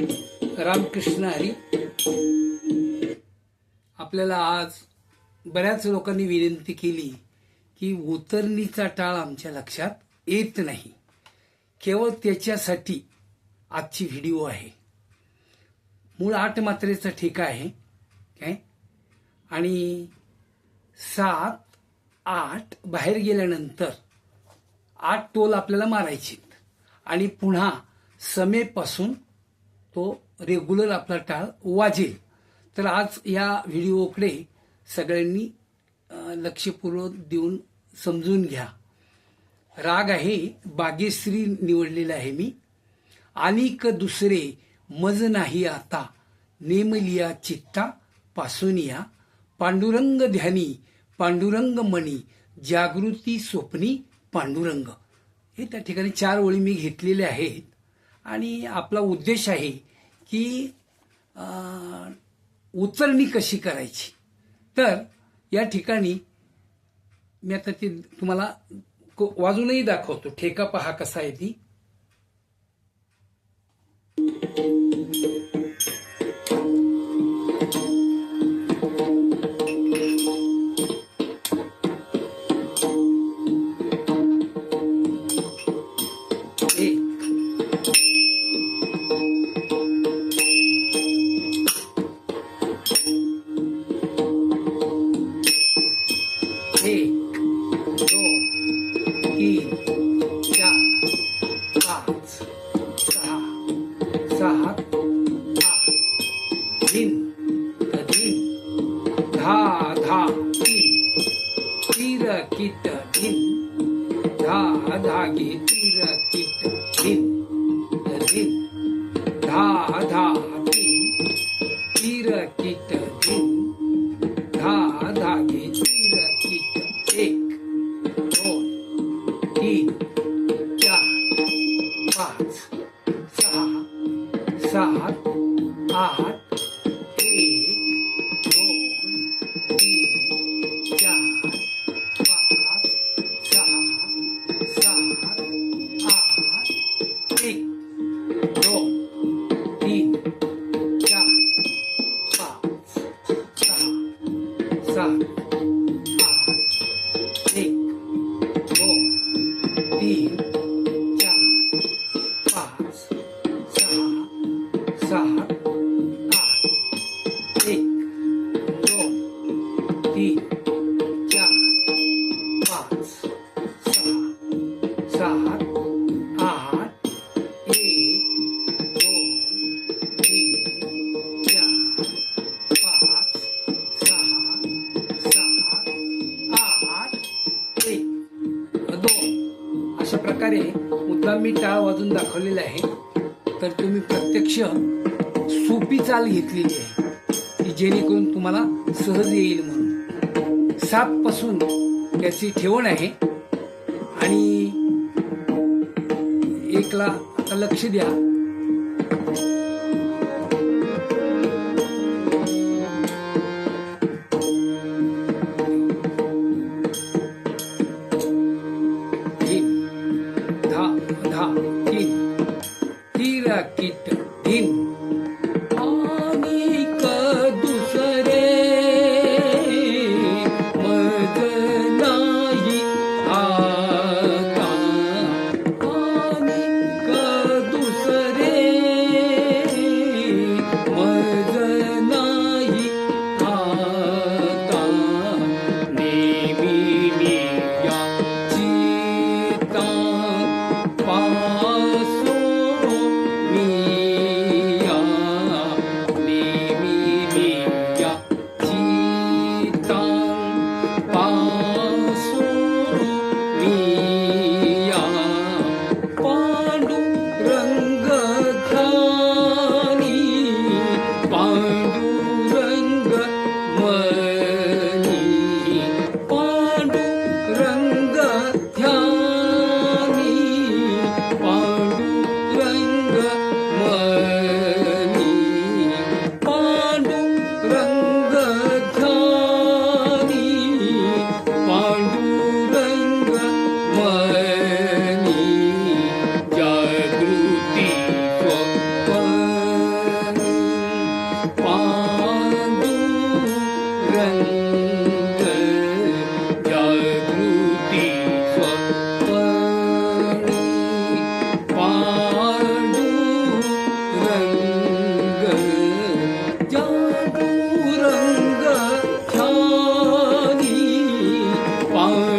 रामकृष्ण हरी. आपल्याला आज बऱ्याच लोकांनी विनंती केली की उतरणीचा टाळ आमच्या लक्षात येत नाही. केवळ त्याच्यासाठी आजची व्हिडिओ आहे. मूळ आठ मात्रेचा ठेका आहे. काय? आणि सात आठ बाहेर गेल्यानंतर आठ टोल आपल्याला मारायचे आणि पुन्हा समेपासून तो रेग्युलर आपला टाळ वाजेल. तर आज या व्हिडिओकडे सगळ्यांनी लक्षपूर्वक देऊन समजून घ्या. राग आहे बागेश्री निवडलेला आहे मी. अनेक दुसरे मज नाही आता नेमलिया चित्ता पासून या. पांडुरंग ध्यानी पांडुरंग मणी जागृती स्वप्नी पांडुरंग. हे त्या ठिकाणी चार ओळी मी घेतलेल्या आहेत. आणि आपला उद्देश आहे की उतरणी कशी करायची? तर या ठिकाणी मी आता ते तुम्हाला को- वाजूनही दाखवतो. ठेका पहा कसा आहे ती. तीन तीन दहा दहा तीन तीर किट दिन दहा धागे तीर किट दिन दिन तर तुम्ही प्रत्यक्ष सोपी चाल घेतलेली आहे की जेणेकरून तुम्हाला सहज येईल म्हणून. सातपासून त्याची ठेवण आहे आणि एकला आता लक्ष द्या. Oh.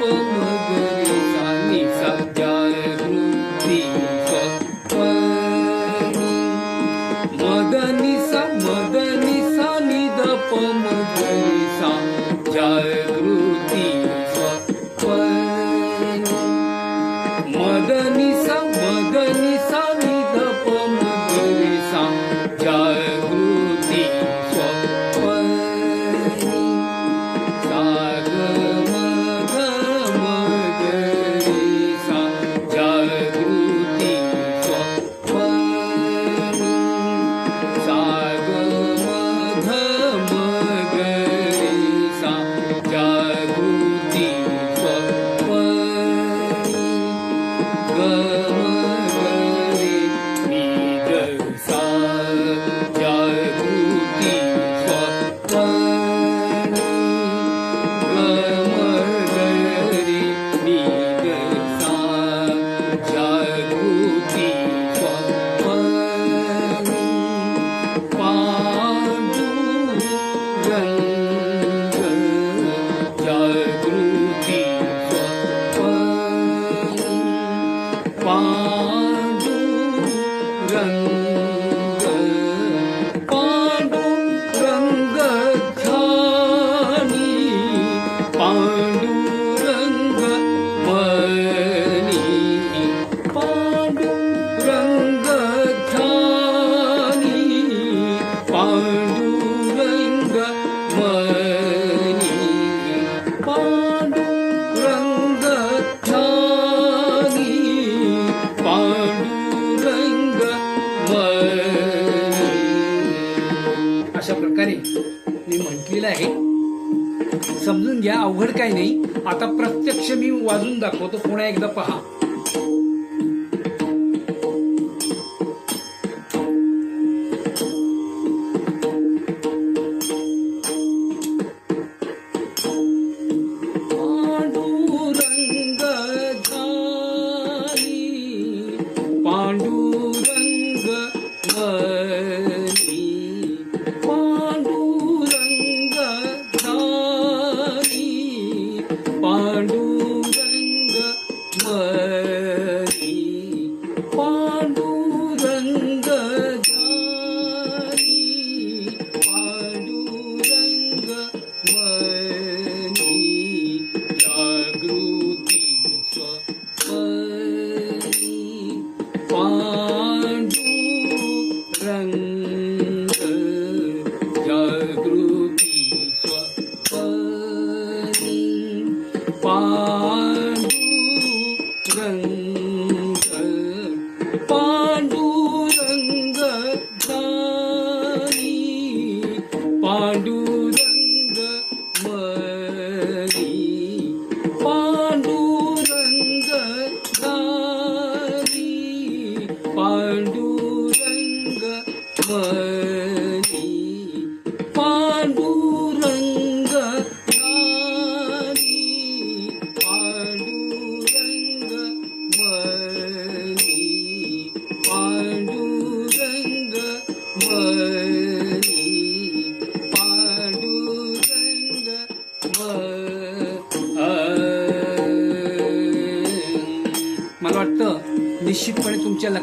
Bumagam जागृती मी आहे. समजून घ्या अवघड काही नाही. आता प्रत्यक्ष मी वाजून दाखवतो. पुन्हा एकदा पहा.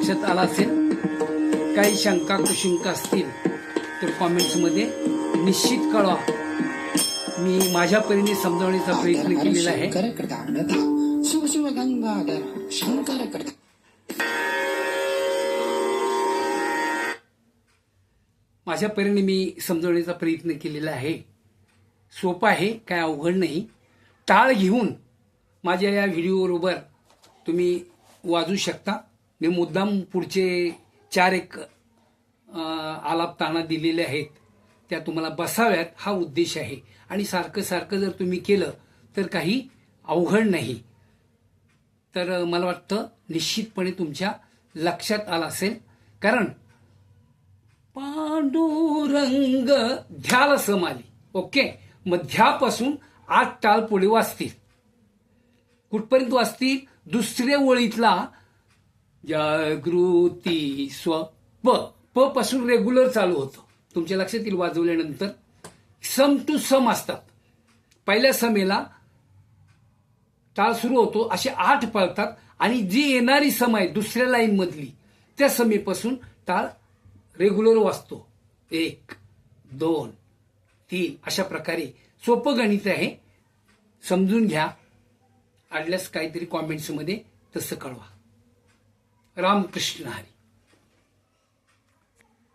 लक्षात आलं असेल काही शंका कुशंका असतील तर कॉमेंट्समध्ये निश्चित कळवा. मी माझ्या परीने समजावण्याचा प्रयत्न केलेला आहे. माझ्या परीने मी समजवण्याचा प्रयत्न केलेला आहे. सोपं आहे काय अवघड नाही. टाळ घेऊन माझ्या या व्हिडिओबरोबर तुम्ही वाजू शकता. मी मुद्दाम पुढचे चार एक आलाप ताना दिलेले आहेत. त्या तुम्हाला बसाव्यात हा उद्देश आहे. आणि सारखं सारखं जर तुम्ही केलं तर काही अवघड नाही. तर मला वाटतं निश्चितपणे तुमच्या लक्षात आलं असेल. कारण पांडुरंग ध्याल समाली ओके? मध्यापासून आठ टाळ पुढे वाचतील. कुठपर्यंत वाचतील? दुसऱ्या ओळीतला जागृती स्व. प. प पासून रेग्युलर चालू होतं. तुमच्या लक्षात येईल वाजवल्यानंतर. सम टू सम असतात. पहिल्या समेला टाळ सुरू होतो असे आठ पळतात. आणि जी येणारी सम आहे दुसऱ्या लाईन मधली त्या समेपासून टाळ रेग्युलर वाजतो. एक दोन तीन अशा प्रकारे. सोपं गणित आहे. समजून घ्या. अडल्यास काहीतरी कॉमेंट्समध्ये तसं कळवा. रामकृष्ण हरी।